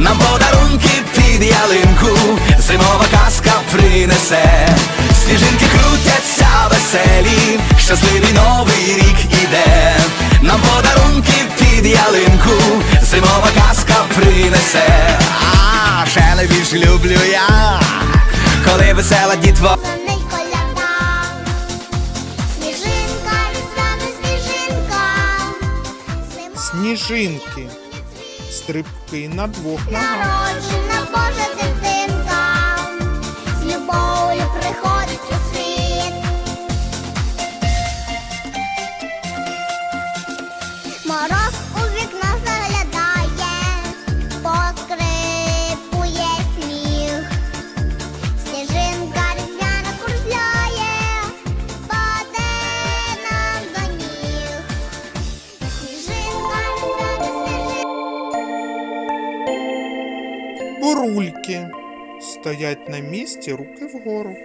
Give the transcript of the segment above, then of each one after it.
нам подарунки під ялинку, зимова казка принесе, сніжинки крутяться веселі, щасливий новий рік іде, нам подарунки під ялинку, зимова казка принесе, а ще найбільше люблю я, коли весела дітво. Зелений коляда, сніжинка, різдвяна сніжинка, Сніжинки. Стрибки на двох ногах. народжена Божа дитинка, Бурульки. Стоять на місці, руки вгору.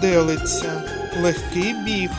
Курделиця. Легкий біг.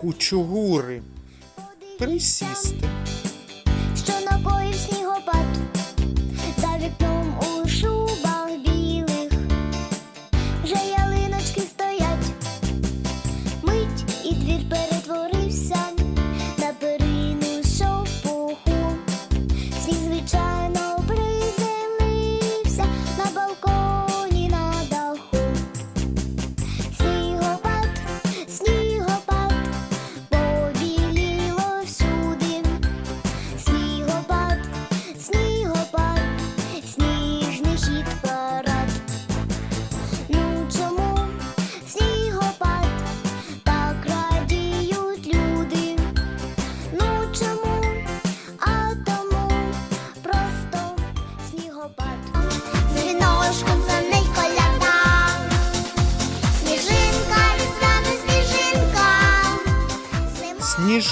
Кучугури. Присісти.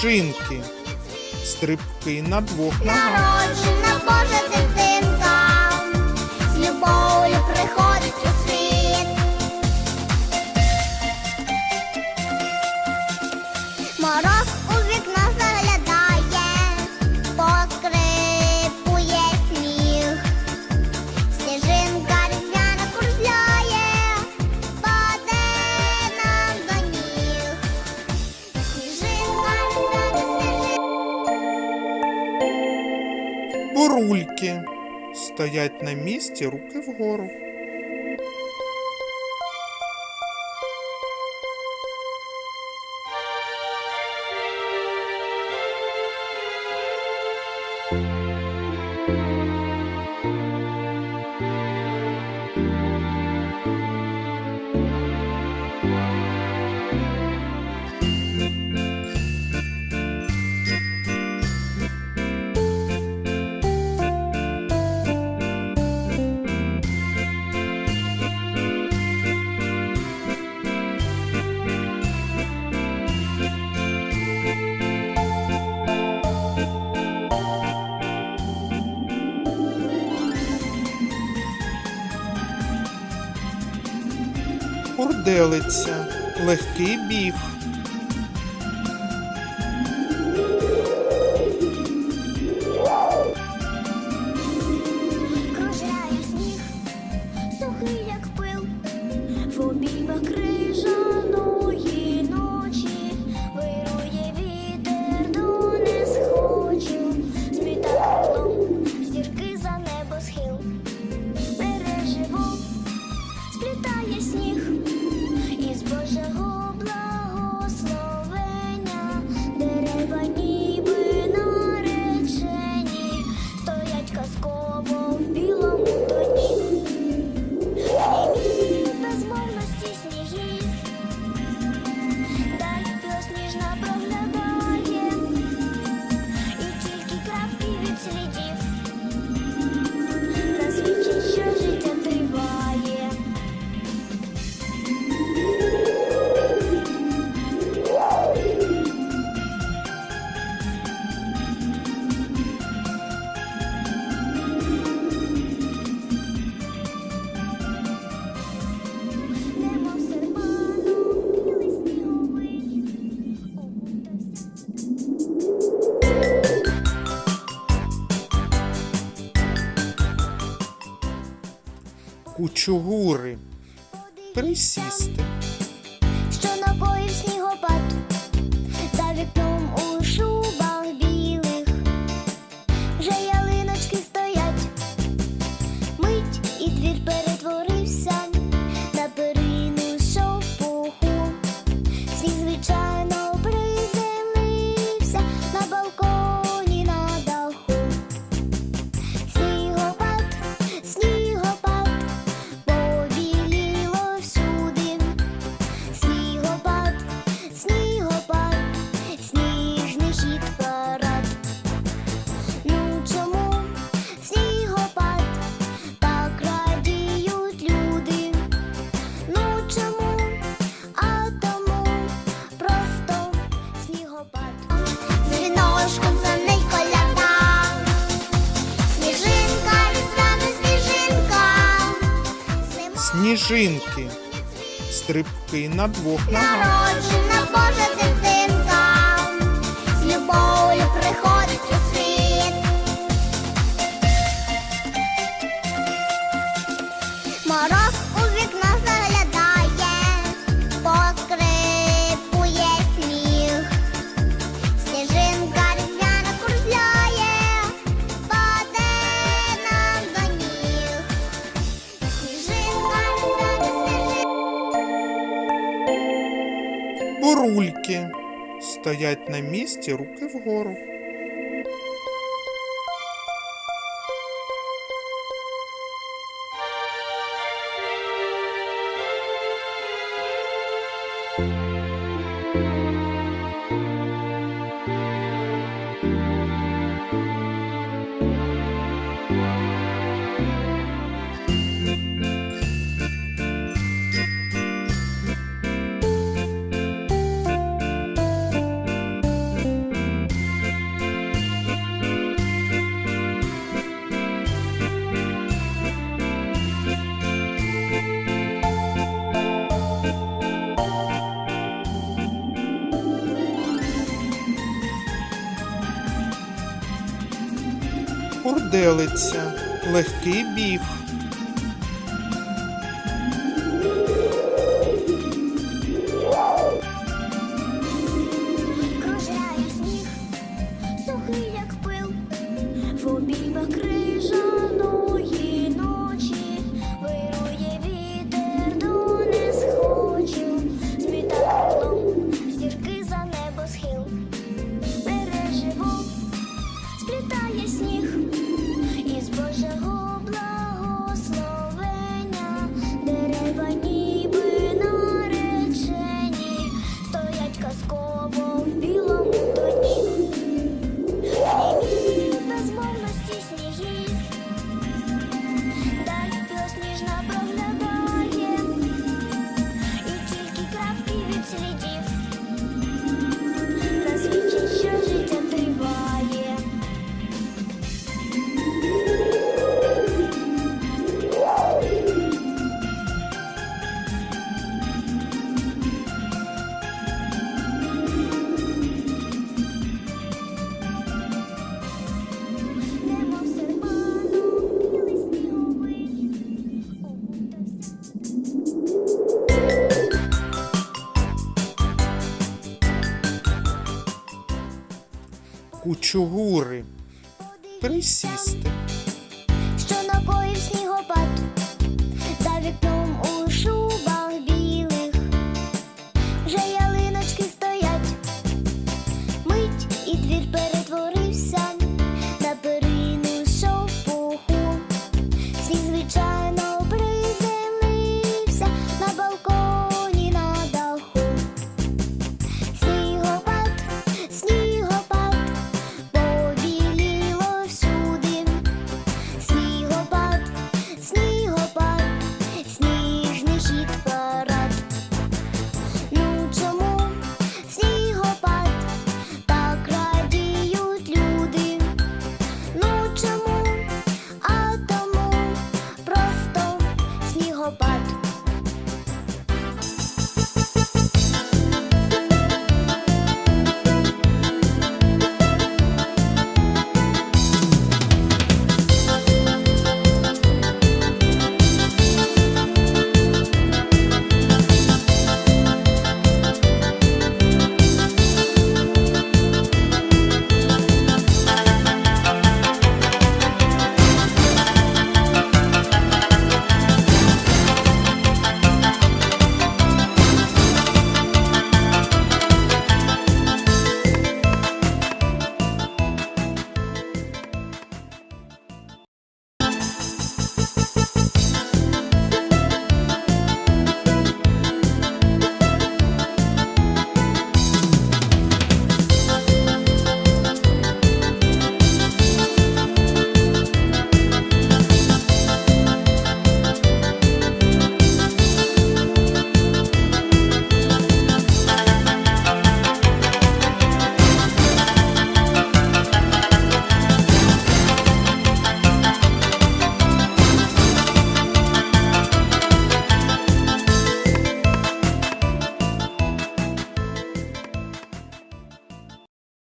Зима Сніжинки. Стрибки на двох ногах. стоять на місці, руки вгору. Делиться легкий біг. у чугури присісти. шинки, стрибки на двох ногах. Народжена Божа ти стоять на місці, руки вгору. курделиця, легкий біг. Кучугури. Присісти. що напоїв снігопад,